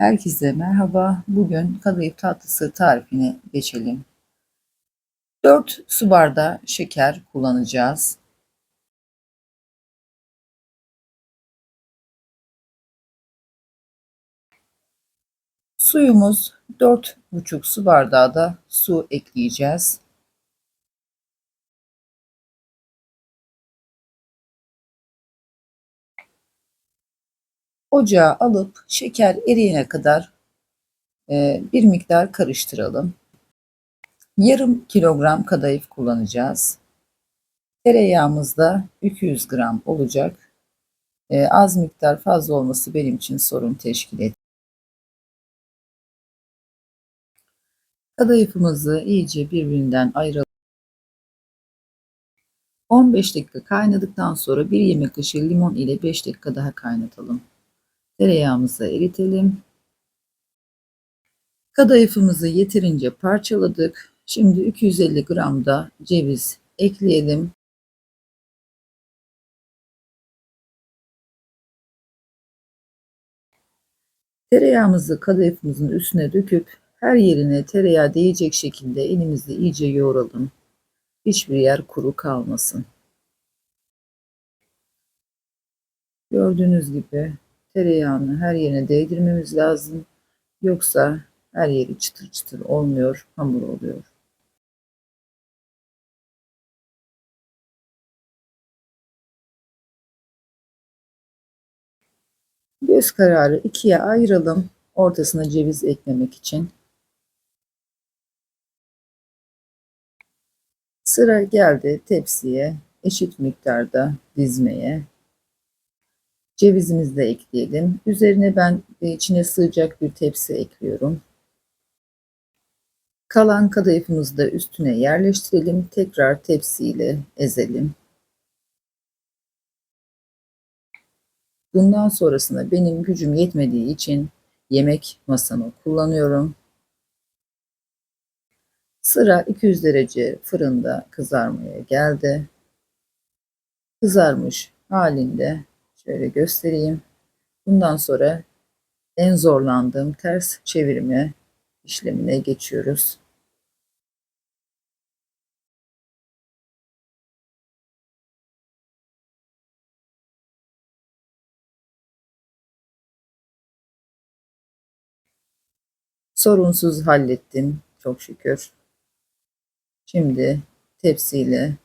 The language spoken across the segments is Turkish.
Herkese merhaba. Bugün kadayıf tatlısı tarifine geçelim. 4 su bardağı şeker kullanacağız. Suyumuz 4,5 su bardağı da su ekleyeceğiz. Ocağa alıp şeker eriyene kadar e, bir miktar karıştıralım. Yarım kilogram kadayıf kullanacağız. Tereyağımız da 200 gram olacak. E, az miktar fazla olması benim için sorun teşkil et. Kadayıfımızı iyice birbirinden ayıralım. 15 dakika kaynadıktan sonra bir yemek kaşığı limon ile 5 dakika daha kaynatalım. Tereyağımızı eritelim. Kadayıfımızı yeterince parçaladık. Şimdi 250 gram da ceviz ekleyelim. Tereyağımızı kadayıfımızın üstüne döküp her yerine tereyağı değecek şekilde elimizle iyice yoğuralım. Hiçbir yer kuru kalmasın. Gördüğünüz gibi tereyağını her yerine değdirmemiz lazım. Yoksa her yeri çıtır çıtır olmuyor, hamur oluyor. Göz kararı ikiye ayıralım. Ortasına ceviz eklemek için. Sıra geldi tepsiye eşit miktarda dizmeye. Cevizimizi de ekleyelim. Üzerine ben içine sığacak bir tepsi ekliyorum. Kalan kadayıfımızı da üstüne yerleştirelim. Tekrar tepsiyle ezelim. Bundan sonrasında benim gücüm yetmediği için yemek masamı kullanıyorum. Sıra 200 derece fırında kızarmaya geldi. Kızarmış halinde şöyle göstereyim. Bundan sonra en zorlandığım ters çevirme işlemine geçiyoruz. Sorunsuz hallettim çok şükür. Şimdi tepsiyle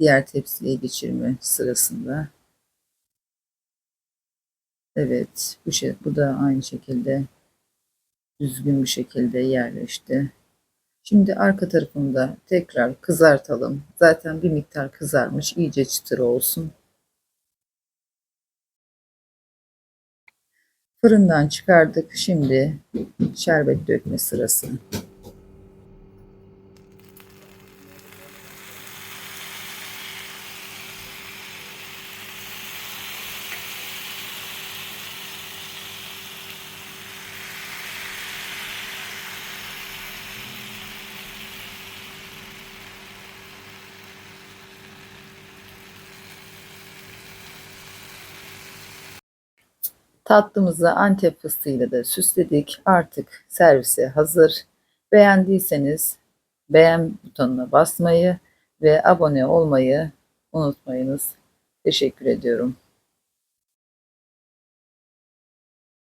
diğer tepsiye geçirme sırasında Evet bu, şey, bu da aynı şekilde düzgün bir şekilde yerleşti. Şimdi arka tarafını da tekrar kızartalım. Zaten bir miktar kızarmış iyice çıtır olsun. Fırından çıkardık. Şimdi şerbet dökme sırası. Tatlımızı Antep fıstığıyla da süsledik. Artık servise hazır. Beğendiyseniz beğen butonuna basmayı ve abone olmayı unutmayınız. Teşekkür ediyorum.